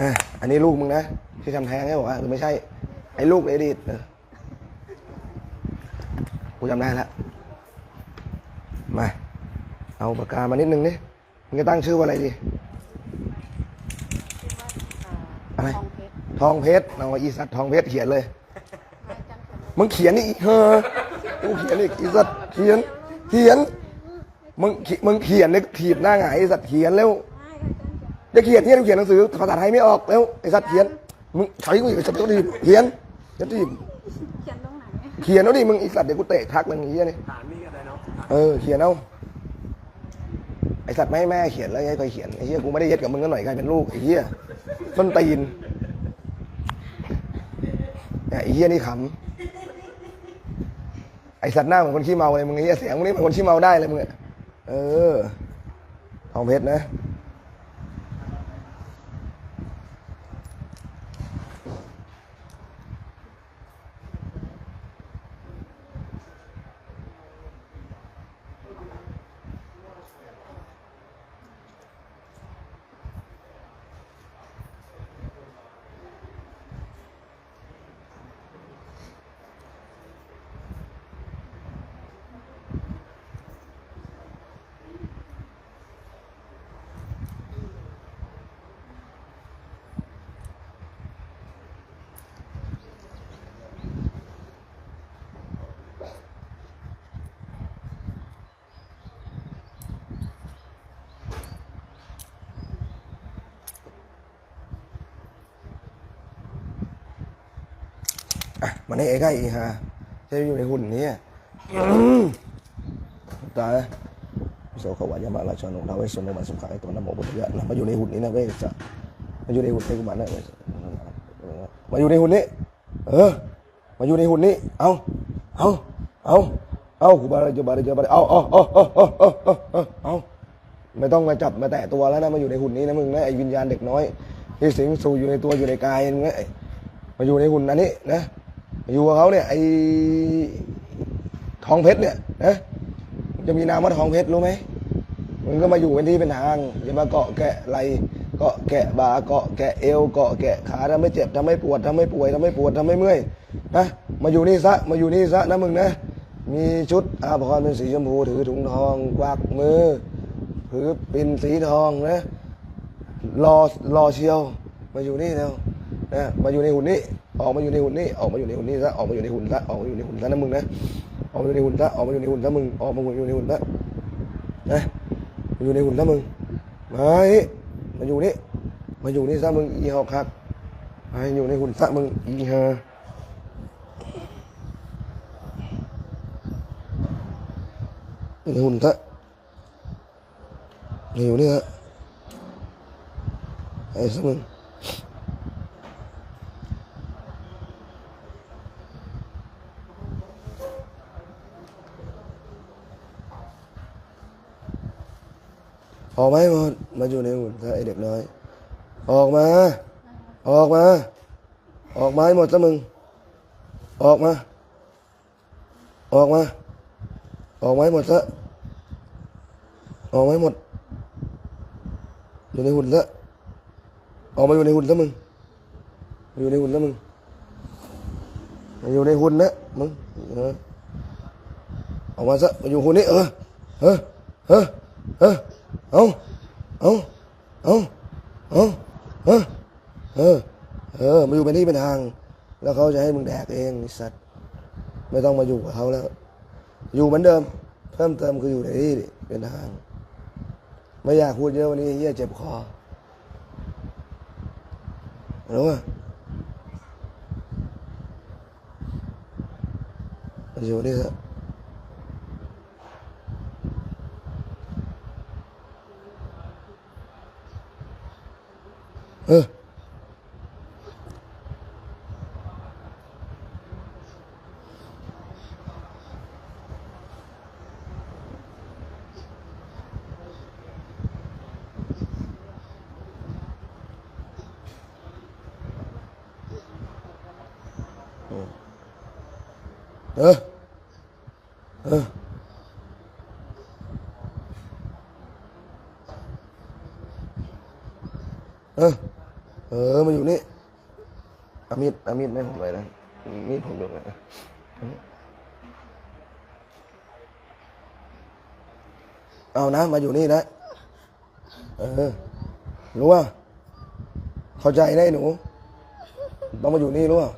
อะอันนี้ลูกมึงนะที่ทำแท้งให้บอกว่าหรือไม่ใช่ ไอ้ลูกเอดีตเออกูจำได้แล้วมา เอาปากกามานิดนึงนี่มึงจะตั้งชื่อว่าอะไรดี อะไร ทองเพชรทองเพชรเอาอีสัตว์ทองเพชรเขียนเลยไม่จำเป็นมึงเขียนนี่อีกเฮ้อกูเขียนอีกอีสัตว์เขียน เขียน มึงเขีมึงเขียนเนี่ยถีบหน้าหงายไอ้สัตว์เขียนเร็วไม่ค่ะ อาจารย์เขียนจะเขียนเนี่ยเขียนหนังสือภาษาไทยไม่ออกเร็วไอ้สัตว์เขียนมึงใช้กูอีกไอ้สัตว์ต้องถีบเขียนจะถีบเขียนตรงไหนเขียนเอาดิมึงไอ้สัตว์เดี๋ยวกูเตะทักมึงไอ้เหี้ยนี่ฐานนี่ก็ได้เนาะเออเขียนเอาไอ้สัตว์ไม่ให้แม่เขียนแล้วให้ใครเขียนไอ้เหี้ยกูไม่ได้เย็ดกับมึงกันหน่อยใครเป็นลูกไอ้เหี้ยต้นตีนเนี่ยไอ้เหี้ยนี่ขำไอ้สัตว์หน้าเหมือนคนขี้เมาเลยมึงไอ้เหี้ยเสียงมึงนี่เหมือนคนขี้เมาได้เลยมึงอะเออทองเพชรนะ มันให้นไอ้ไก่ฮะใช้อยู่ในหุ่นนี้ตายโสขวายามาลาชอนงทาไวสุนมาสุขายตัวน้ำหมบุตรยะมาอยู่ในหุ่นนี้นะเว้ยจะมาอยู่ในหุ่นไอ้กุมารนะมาอยู่ในหุ่นนี้ เออ มาอยู่ในหุ่นนี้ เอาเอาเอาเอากุบาระจบาระจบาระเอาเอาเอาเอาเอาเอาเอาไม่ต้องมาจับมาแตะตัวแล้วนะมาอยู่ในหุ่นนี้นะมึงนะไอ้วิญญาณเด็กน้อยที่สิงสู่อยู่ในตัวอยู่ในกายมึงนะมาอยู่ในหุ่นอันนี้นะ อยู่กับเขาเนี่ยไอ้ทองเพชรเนี่ยนะจะมีนามว่าทองเพชรรู้ไหมมึงก็มาอยู่เป็นที่เป็นทางอย่ามาเกาะแกะไหลเกาะแกะบ่าเกาะแกะเอวเกาะแกะขาทำให้เจ็บทำให้ปวดทำให้ป่วยทำให้ปวดทำให้เมื่อยนะมาอยู่นี่ซะมาอยู่นี่ซะนะมึงนะมีชุดอาภรณ์เป็นสีชมพูถือถุงทองกวักมือถือปิ่นสีทองนะรอรอเชียว มาอยู่นี่แล้วนะมาอยู่ในหุ่นนี้ ออกมาอยู่ในหุ่นนี้ออกมาอยู่ในหุ่นนี้ซะออกมาอยู่ในหุ่นซะออกมาอยู่ในหุ่นซะนะมึงนะออกมาอยู่ในหุ่นซะออกมาอยู่ในหุ่นซะมึงออกมาอยู่ในหุ่นซะนะมาอยู่ในหุ่นซะมึงมาอีมาอยู่นี่มาอยู่นี่ซะมึงอีหอกคักมาอยู่ในหุ่นซะมึงอีฮาในหุ่นซะมาอยู่นี่ฮะไอ้สักมึง ออกมาให้หมดมาอยู่ในหุ่นซะไอเด็กน้อย ออกมา ออกมา ออกมาให้หมดซะมึง ออกมา ออกมา ออกมาให้หมดซะออกมาให้หมด อยู่ในหุ่นซะออกมาอยู่ในหุ่นซะมึง อยู่ในหุ่นซะมึง อยู่ในหุ่นนะมึงเออออกมาซะมาอยู่หุ่นนี้เออเออเออเออ เอาเอาเอาเอาเออเออเออมาอยู่เป็นที่เป็นทาง แล้วเขาจะให้มึงแดกเองสัตว์ไม่ต้องมาอยู่กับเขาแล้ว อยู่เหมือนเดิม เพิ่มเติมคืออยู่ในที่เป็นทาง ไม่อยากพูดเยอะวันนี้เฮียเจ็บคอรู้ป่ะมาอยู่นี่ซะเ嗯。嗯。 เออ เออ มาอยู่นี่อามีดอามีดไม่ผมเลยนะมีดผมดูนะเอานะ มาอยู่นี่นะ เออ รู้ว่า เข้าใจไอ้หนู ต้องมาอยู่นี่รู้ว่า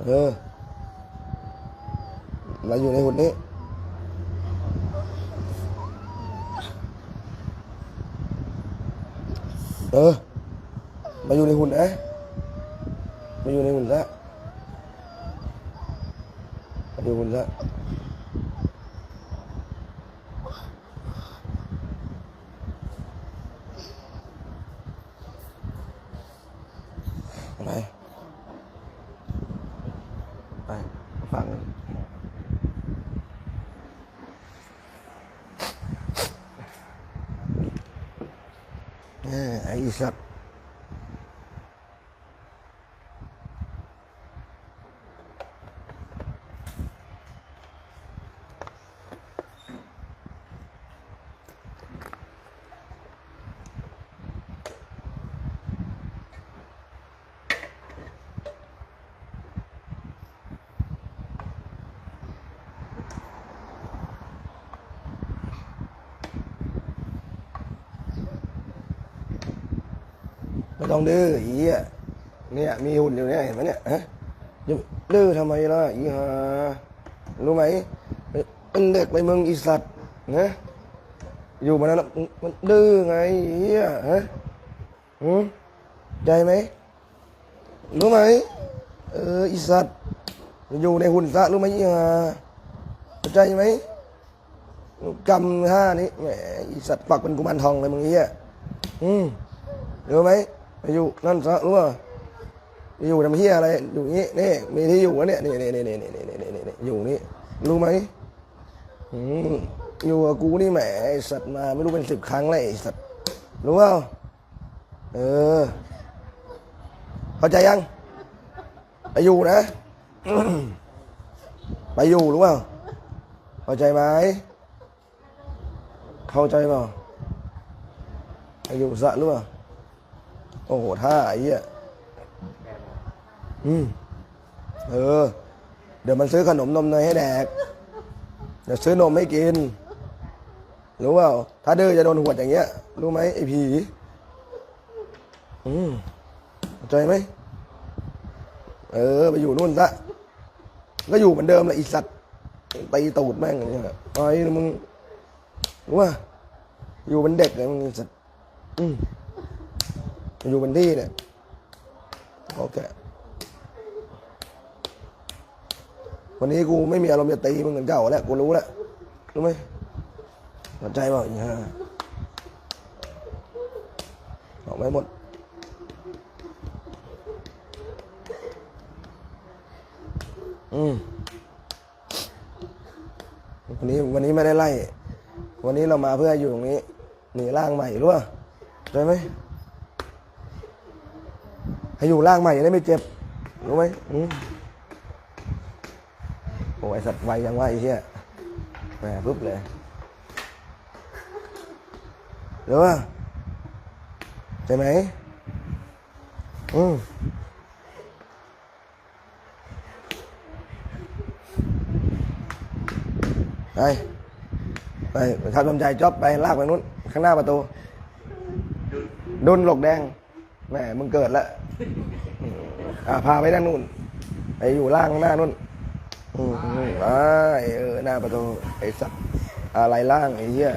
เออมาอยู่ในหุ่นนี้ เออ มาอยู่ในหุ่นนะมาอยู่ในหุ่นซะมาอยู่หุ่นซะไปไปฟัง arkadaşlar. ไอ้สัตว์ไม่ต้องดื้ออีอะเนี่ยมีหุ่นอยู่เนี่ยเห็นไหมเนี่ยฮะดื้อทำไมล่ะอีห่ารู้ไหมเป็นเด็กในเมืองอีสัตว์นะอยู่มาแล้วนมันดื้อไงอีอะฮะหืมใจไหมรู้ไหมเอออีสัตว์อยู่ในหุ่นซะรู้ไหมอีห่าเข้าใจไหมกำห้านี้แหมอีสัตว์ปักเป็นกุมารทองเลยมึงอีอะอืมรู้ไหม ไปอยู่นั่นซะรู้ป่ะไปอยู่ทำเฮียอะไร อยู่นี้นี่มีที่อยู่วะเนี่ยนี่นี่นี่นี่นี่นี่นี่นี่นี่อยู่นี่รู้ไหมอืมอยู่กับกูนี่แหมไอสัตว์มาไม่รู้เป็นสิบครั้งแล้วไอสัตว์รู้เปล่าเออเข้าใจยังไปอยู่นะไปอยู่รู้เปล่าเข้าใจไหมเข้าใจเปล่าไปอยู่ซะรู้เปล่า โอ้โหท่าไอ้เหี้ยอืมเออ เดี๋ยวมันซื้อขนมนมเนยให้แดก เดี๋ยวซื้อนมให้กิน รู้เปล่า ถ้าดื้อจะโดนหวดอย่างเงี้ย รู้ไหมไอ้ผีอืมเข้าใจไหม เออ ไปอยู่นู่นซะ ก็อยู่เหมือนเดิมแหละอีสัตว์ตีตูดแม่งอย่างเงี้ยไอ้มึงรู้ป่ะอยู่เป็นเด็กเลยมึงไอสัตว์อืม อยู่บนที่เนี่ยโอเควันนี้กูไม่มีอารมณ์จะตีมึงเหมือนเก่าแล้วกูรู้แล้วรู้ไหมเข้าใจเปล่าอีห่าบอกไม่หมดอืมวันนี้วันนี้ไม่ได้ไล่ วันนี้เรามาเพื่ออยู่ตรงนี้หนีร่างใหม่รู้ป่ะเข้ไหม ให้อยู่ร่างใหม่จะได้ไม่เจ็บ รู้ไหมอืมโอ้ยสัตว์ไวยังว่าไอ้เหี้ยแหมปุ๊บเลยหรือว่าใช่ไหมอืมไปไปทำลำใจจ็อบไปลากไปนู้น ข้างหน้าประตู ดุนหลกแดง แหมมึงเกิดแล้วอ่าพาไปด้านนู่นไปอยู่ล่างหน้านู่นอือืมอ่าเออหน้าประตูไอ้สัตว์อะไรล่างไอ้เหี้ย